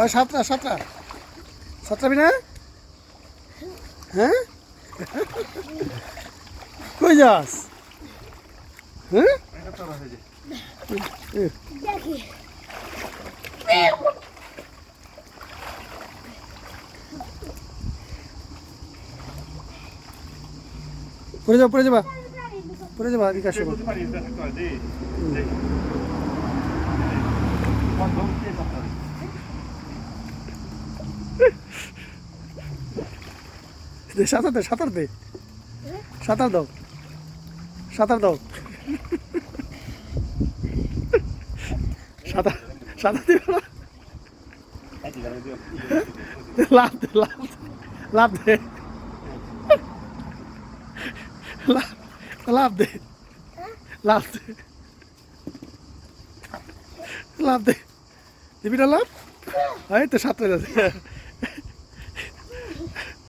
ওই সাতটা সাতটা। সাতটা বিনা? হ্যাঁ? কই যাস? হ্যাঁ? পড়ে যাবা পড়ে যাবা। পড়ে যাবা বিকাশ দে সাঁতার দে সাঁতার দে। সাঁতার দাও। সাঁতার দাও। সাঁতার সাঁতার দিবে লাভ দে লাভ দে, লাভ দে। লাভ দে। লাভ দে। লাভ দে। দিবি না লাভ এই তো সাঁতার আছে